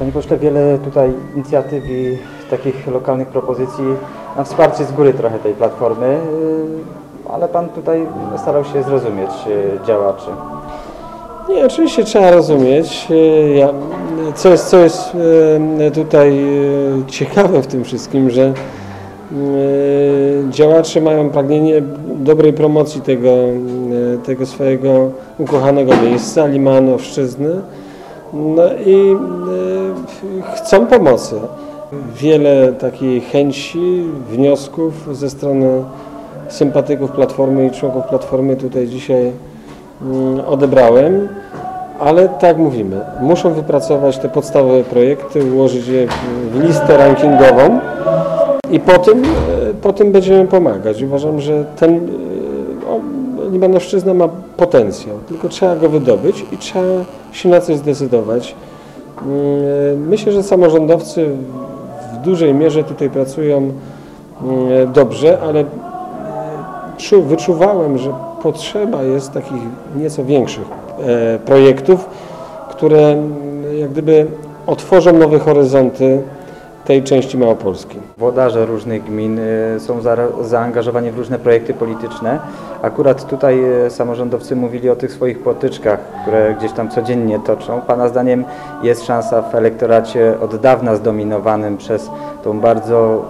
Panie pośle, wiele tutaj inicjatyw i takich lokalnych propozycji na wsparcie z góry trochę tej platformy, y, ale Pan tutaj starał się zrozumieć y, działaczy. Nie, oczywiście trzeba rozumieć, ja, co jest, co jest tutaj ciekawe w tym wszystkim, że działacze mają pragnienie dobrej promocji tego, tego swojego ukochanego miejsca, Limanowszczyzny no i chcą pomocy. Wiele takiej chęci, wniosków ze strony sympatyków Platformy i członków Platformy tutaj dzisiaj mm, odebrałem. Ale tak mówimy, muszą wypracować te podstawowe projekty, ułożyć je w listę rankingową i po tym, e, po tym będziemy pomagać. Uważam, że ten e, o, Limanowszczyzna ma potencjał, tylko trzeba go wydobyć i trzeba się na coś zdecydować. Mm, e, myślę, że samorządowcy w dużej mierze tutaj pracują mm, dobrze, ale wyczuwałem, że potrzeba jest takich nieco większych e, projektów, które mm, jak gdyby otworzą nowe horyzonty tej części Małopolski. Włodarze różnych gmin y, są za, zaangażowani w różne projekty polityczne. Akurat tutaj y, samorządowcy mówili o tych swoich potyczkach, które gdzieś tam codziennie toczą. Pana zdaniem jest szansa w elektoracie od dawna zdominowanym przez tą bardzo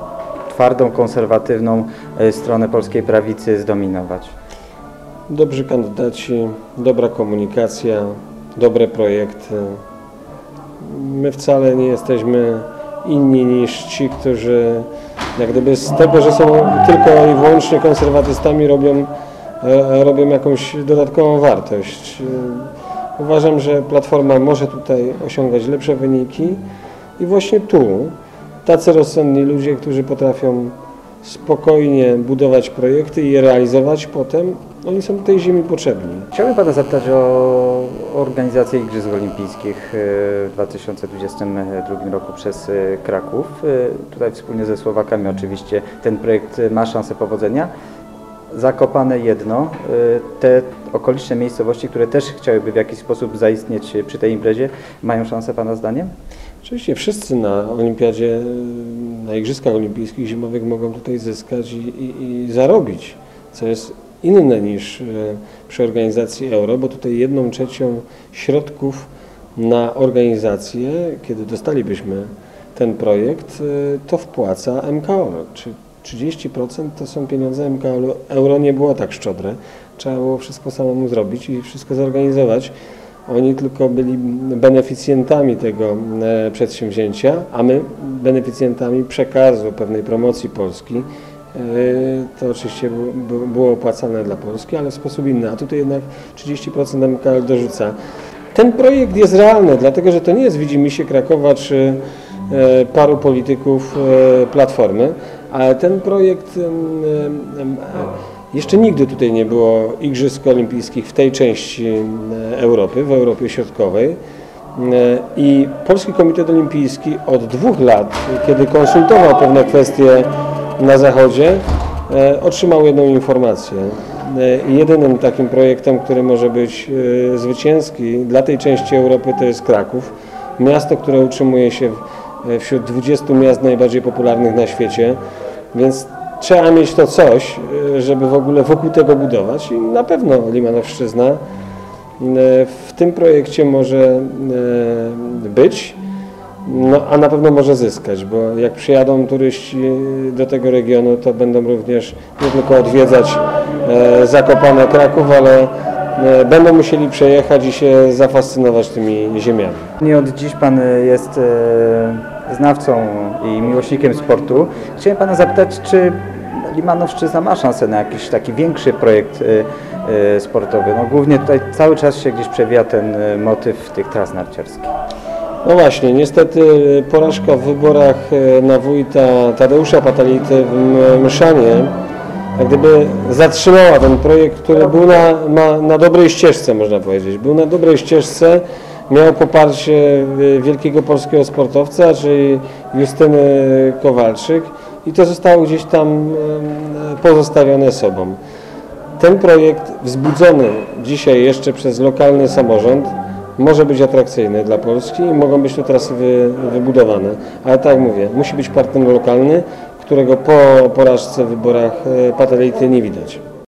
twardą, konserwatywną y, stronę polskiej prawicy zdominować? dobrzy kandydaci, dobra komunikacja, dobre projekty. My wcale nie jesteśmy inni niż ci, którzy jak gdyby z tego, że są tylko i wyłącznie konserwatystami robią, e, robią jakąś dodatkową wartość. Uważam, że Platforma może tutaj osiągać lepsze wyniki i właśnie tu tacy rozsądni ludzie, którzy potrafią spokojnie budować projekty i je realizować potem, oni są tej ziemi potrzebni. Chciałbym Pana zapytać o organizację Igrzysk Olimpijskich e, w 2022 roku przez e, Kraków. E, tutaj wspólnie ze Słowakami oczywiście ten projekt ma szansę powodzenia. Zakopane jedno, te okoliczne miejscowości, które też chciałyby w jakiś sposób zaistnieć przy tej imprezie, mają szansę Pana zdaniem? Oczywiście wszyscy na olimpiadzie, na Igrzyskach Olimpijskich Zimowych mogą tutaj zyskać i, i, i zarobić, co jest inne niż e, przy organizacji euro, bo tutaj jedną trzecią środków na organizację, kiedy dostalibyśmy ten projekt, e, to wpłaca MKO. Czy 30% to są pieniądze MKO. Euro nie było tak szczodre. Trzeba było wszystko samemu zrobić i wszystko zorganizować. Oni tylko byli beneficjentami tego e, przedsięwzięcia, a my beneficjentami przekazu pewnej promocji Polski. E, to oczywiście było opłacalne dla Polski, ale w sposób inny, a tutaj jednak 30% MKL dorzuca. Ten projekt jest realny, dlatego że to nie jest widzimisię Krakowa czy e, paru polityków Platformy, ale ten projekt jeszcze nigdy tutaj nie było Igrzysk Olimpijskich w tej części Europy, w Europie Środkowej. I Polski Komitet Olimpijski od dwóch lat, kiedy konsultował pewne kwestie na zachodzie e, otrzymał jedną informację. E, jedynym takim projektem, który może być e, zwycięski dla tej części Europy to jest Kraków. Miasto, które utrzymuje się wśród 20 miast najbardziej popularnych na świecie, więc trzeba mieć to coś, żeby w ogóle wokół tego budować i na pewno Limanowszczyzna w tym projekcie może być. No, a na pewno może zyskać, bo jak przyjadą turyści do tego regionu, to będą również nie tylko odwiedzać Zakopane Kraków, ale będą musieli przejechać i się zafascynować tymi ziemiami. Nie od dziś Pan jest znawcą i miłośnikiem sportu. Chciałem Pana zapytać, czy Limanowszczyzna ma szansę na jakiś taki większy projekt e, e, sportowy? No, głównie tutaj cały czas się gdzieś przewija ten e, motyw tych tras narciarskich. No właśnie, niestety porażka w wyborach na wójta Tadeusza Patality w Mszanie jak gdyby zatrzymała ten projekt, który był na, na, na dobrej ścieżce, można powiedzieć. Był na dobrej ścieżce, miał poparcie wielkiego polskiego sportowca, czyli Justyny Kowalczyk i to zostało gdzieś tam pozostawione sobą. Ten projekt wzbudzony dzisiaj jeszcze przez lokalny samorząd może być atrakcyjny dla Polski i mogą być tu trasy wy, wybudowane. Ale tak jak mówię, musi być partner lokalny, którego po porażce w wyborach e, patelejty nie widać.